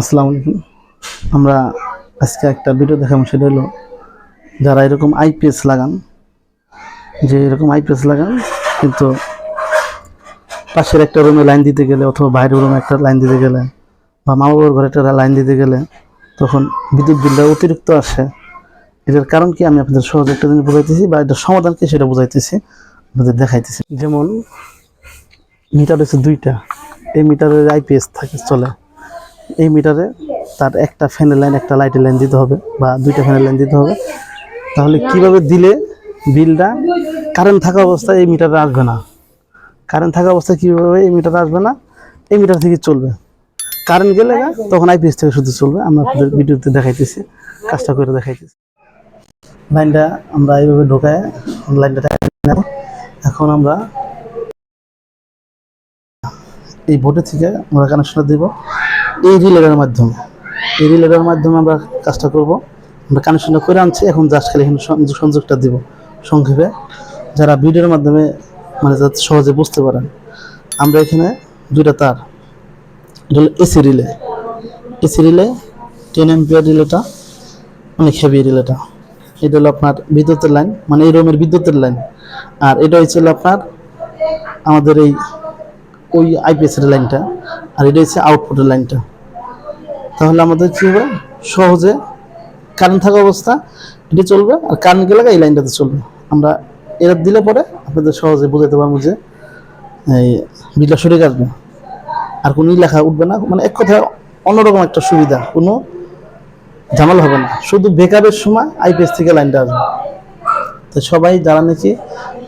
আসসালামু আলাইকুম। আমরা আজকে একটা ভিডিও দেখাবো, সেটা হলো যারা এরকম আইপিএস লাগান, যে এরকম আইপিএস লাগান, কিন্তু পাশের একটা রুমে লাইন দিতে গেলে অথবা বাইরের রুমে একটা লাইন দিতে গেলে বা মা বাবার ঘরে একটা লাইন দিতে গেলে তখন বিদ্যুৎ বিলটা অতিরিক্ত আসে। এটার কারণ কি? আমি আপনাদের সহজে একটা জিনিস বোঝাইতেছি বা এটার সমাধান কি সেটা বোঝাইতেছি, আপনাদের দেখাইতেছি। যেমন মিটার হচ্ছে দুইটা, এই মিটারের আইপিএস থাকে, চলে। এই মিটারে তার একটা ফ্যানের লাইন, একটা লাইটের লাইন দিতে হবে বা দুইটা ফ্যানের লাইন দিতে হবে। তাহলে কীভাবে দিলে বিলটা কারেন্ট থাকা অবস্থায় এই মিটারে আসবে না? কারেন্ট থাকা অবস্থায় কীভাবে এই মিটারে আসবে না? এই মিটার থেকে চলবে। কারেন্ট গেলে তখন আইপিএস থেকে শুধু চলবে। আমরা ভিডিওতে দেখাইতেছি, কাজটা করে দেখাইতেছি। লাইনটা আমরা এইভাবে ঢোকায়, লাইনটা এখন আমরা এই বোর্ডে থেকে আমরা কানেকশনটা দেব। এই রিলেটার মাধ্যমে। এই রিলেটার মাধ্যমে আমরা কাজটা করব। আমরা কানেকশনটা করে আনছি, এখন জাস্ট খালি এখানে সংযোগটা দিব সংক্ষেপে। যারা ভিডিওর মাধ্যমে মানে যাতে সহজে বুঝতে পারেন, আমরা এখানে দুইটা তার। এটা হলো AC relay. AC relay ten ampere রিলেটা, অনেক হেভি রিলেটা। এটা হলো আপনার বিদ্যুতের লাইন মানে এই রুমের বিদ্যুতের লাইন আর এটা হচ্ছে আপনার আমাদের এই ওই আইপিএস এর লাইনটা আর এটা হচ্ছে আউটপুটের লাইনটা তাহলে আমাদের কি হবে? সহজে কারেন্ট থাকা অবস্থা, এটি চলবে, আর কারেন্ট গেলে এই লাইনটাতে চলবে। আমরা এরা দিলে পরে আপনাদের সহজে বোঝাতে পারব যে এই বিলটা সরে আসবে। আর কোনো লেখা উঠবে না মানে এক কথায় অন্যরকম একটা সুবিধা, কোনো ঝামেলা হবে না। শুধু বেকআপের সময় আইপিএস থেকে লাইনটা আসবে। তো সবাই যারা নাকি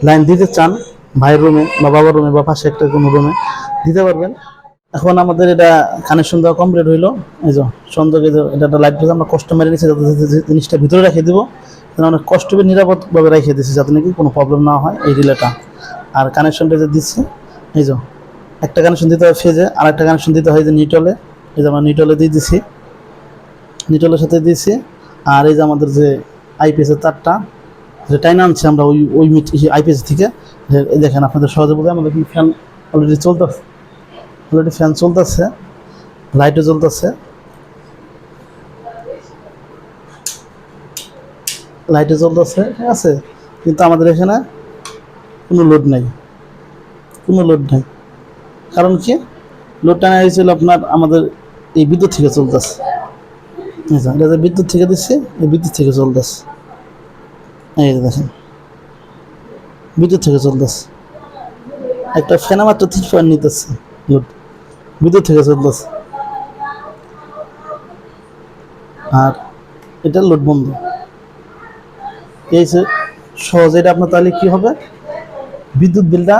লাইন দিতে চান, ভাইয়ের রুমে বা বাবার রুমে বা পাশে একটা কোনো রুমে দিতে পারবেন। এখন আমাদের এটা কানেকশন দেওয়া কমপ্লিট হইল। এই যে সংযোগে এটা একটা লাইট আমরা কষ্ট মেরে নিচ্ছি যাতে জিনিসটা ভিতরে রেখে দিব। অনেক কষ্ট নিরাপদভাবে রেখে দিচ্ছি যাতে নাকি কোনো প্রবলেম না হয় এই রিলেটা আর কানেকশনটা যে দিচ্ছি, এই যে, একটা কানেকশন দিতে হয় ফেজে আর একটা কানেকশন দিতে হয় যে নিটলে এই যে আমরা নিটলে দিয়ে দিছি। নিটলের সাথে দিয়েছি। আর এই যে আমাদের যে আইপিএসের তারটা, যে টাইন আনছি আমরা ওই ওই আইপিএস থেকে। দেখেন আপনাদের সহজে বোঝা আমাদের কি ফ্যান অলরেডি চলতেছে? অলরেডি ফ্যান চলতেছে লাইটও চলতেছে। লাইটও চলতেছে, ঠিক আছে? কিন্তু আমাদের এখানে কোনো লোড নেই। কোনো লোড নেই। কারণ কি? লোডটা নেওয়া হয়েছিল আপনার আমাদের এই বিদ্যুৎ থেকে চলতেছে। এটা বিদ্যুৎ থেকে দিচ্ছে, এই বিদ্যুৎ থেকে চলতেছে। এই দেখেন, বিদ্যুৎ থেকে চলতেছে। একটা ফ্যানে মাত্র তিন পয়েন্ট নিতেছে লোড বিদ্যুৎ থেকে চলতেছে। আর এটা লোড বন্ধ। এই সহজে, এটা আপনার তাহলে কি হবে? বিদ্যুৎ বিলটা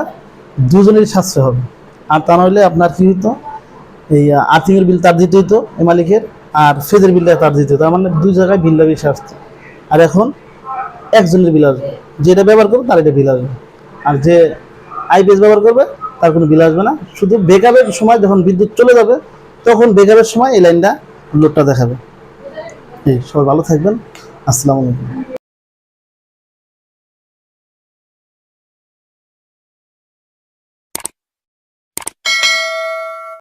দুজনেরই সাশ্রয় হবে। আর তা নইলে আপনার কি হতো এই আর্থিংয়ের বিল তার দিতে হতো এই মালিকের, আর ফেজের বিলটা তার দিতে হতো মানে দুই জায়গায় বিলটা বেশি আসতো আর এখন একজনের বিল আসবে। যেটা ব্যবহার করবে, তার এটা বিল আসবে। আর যে আইপিএস ব্যবহার করবে তার কোনো বিল আসবে না। শুধু বেকআপের সময় যখন বিদ্যুৎ চলে যাবে, তখন বেকআপের সময় এই লাইনটা লোডটা দেখাবে। সবাই ভালো থাকবেন। আসসালামু আলাইকুম।